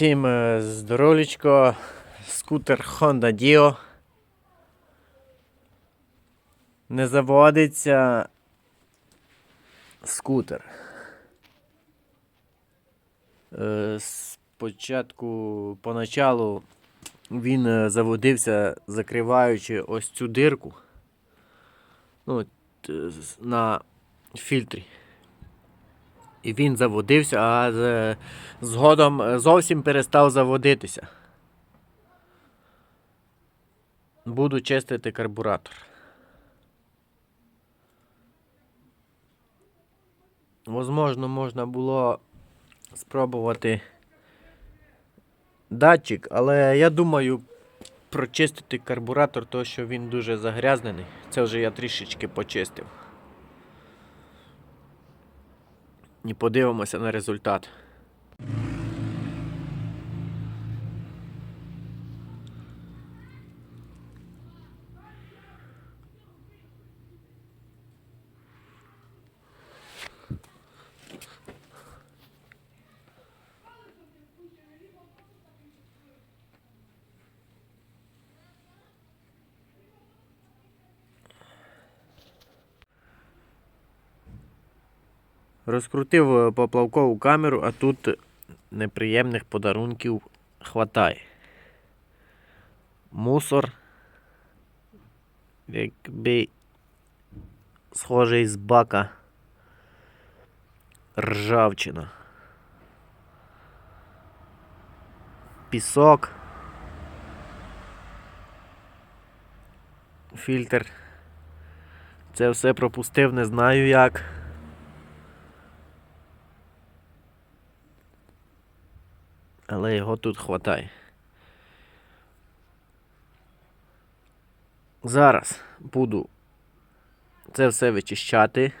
Всім е, здоров'ячко. Скутер Honda Dio. Не заводиться скутер. Е, Спочатку, поначалу він е, заводився, закриваючи ось цю дирку. Ну, на фільтрі. І він заводився, а згодом е, зовсім перестав заводитися. Буду чистити карбуратор. Возможно, можна було спробувати датчик, але я думаю прочистити карбуратор, тому що він дуже загрязнений. Це вже я трішечки почистив. І подивимося на результат. Розкрутив е, поплавкову камеру, а тут неприємних подарунків хватає. Мусор. Якби схожий з бака. Ржавчина. Пісок. Фільтр. Це все пропустив, не знаю як. Але його тут хватає. Зараз буду це все вичищати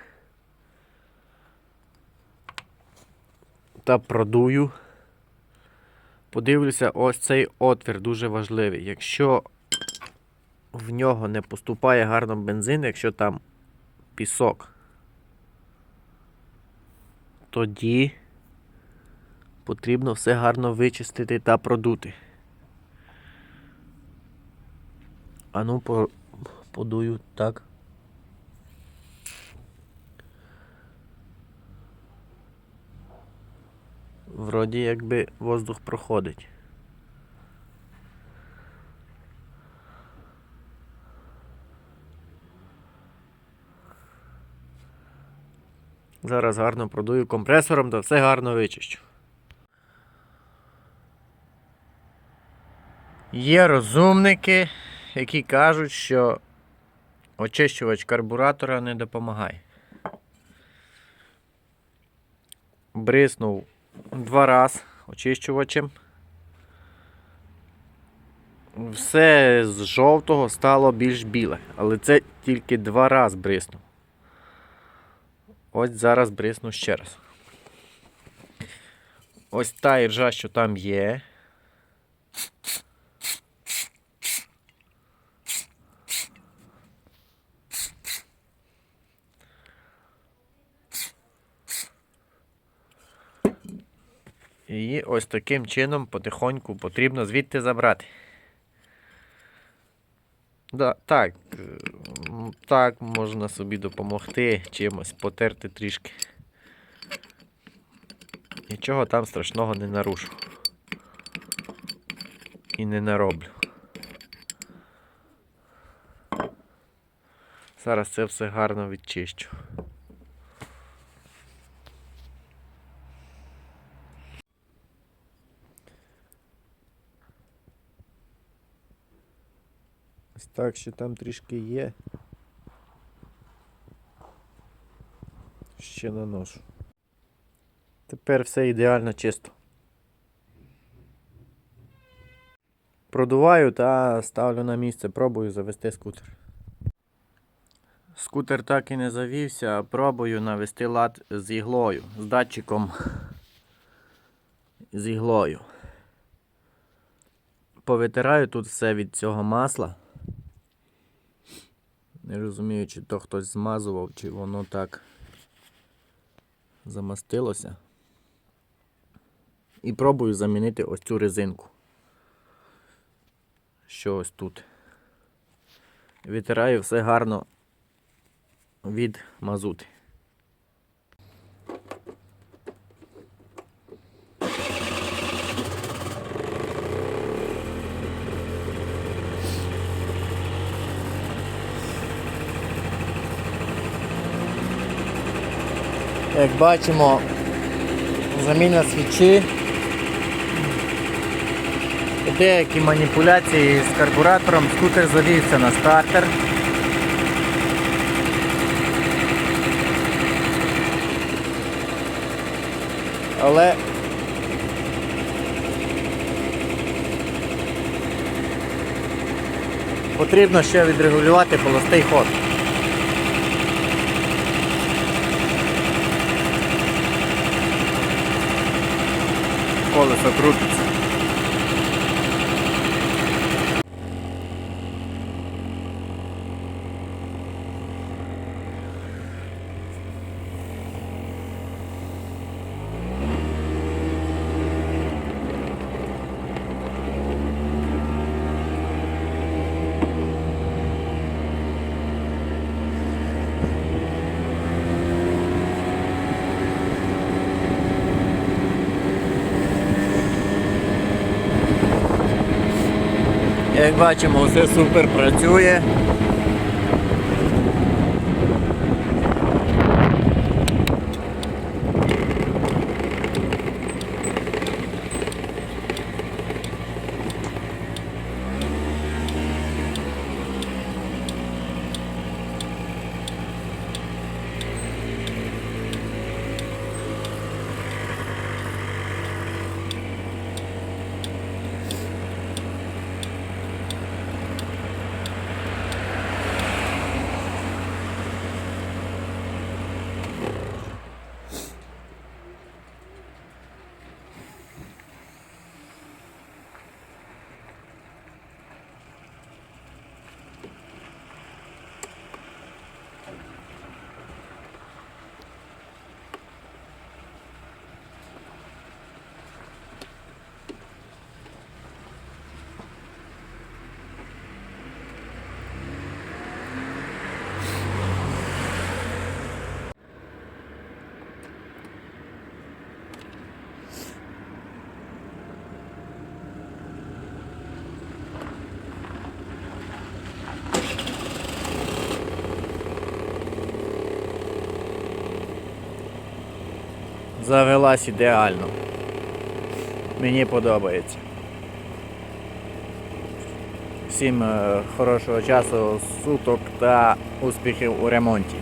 та продую. Подивлюся, ось цей отвір дуже важливий. Якщо в нього не поступає гарно бензин, якщо там пісок, тоді потрібно все гарно вичистити та продути. А ну по, подую так. Вроді якби воздух проходить. Зараз гарно продую компресором та все гарно вичищу. Є розумники, які кажуть, що очищувач карбуратора не допомагає. Бриснув два рази очищувачем. Все з жовтого стало більш біле, але це тільки два рази бриснув. Ось зараз брисну ще раз. Ось та іржа, що там є. Її ось таким чином потихоньку потрібно звідти забрати. Да, так, так, можна собі допомогти чимось, потерти трішки. Нічого там страшного не нарушу. І не нароблю. Зараз це все гарно відчищу. Так, що там трішки є. Ще наношу. Тепер все ідеально чисто. Продуваю та ставлю на місце, пробую завести скутер. Скутер так і не завівся, пробую навести лад з іглою, з датчиком з іглою. Повитираю тут все від цього масла. Не розумію, чи то хтось змазував, чи воно так замастилося. І пробую замінити ось цю резинку. Що ось тут. Витираю все гарно від мазути. Як бачимо, заміна свічі, деякі маніпуляції з карбуратором, скутер завівся на стартер. Але потрібно ще відрегулювати холостий ход. Колесо крутиться. Бачимо, все супер працює. Завелась ідеально. Мені подобається. Всім е, хорошого часу, суток та успіхів у ремонті.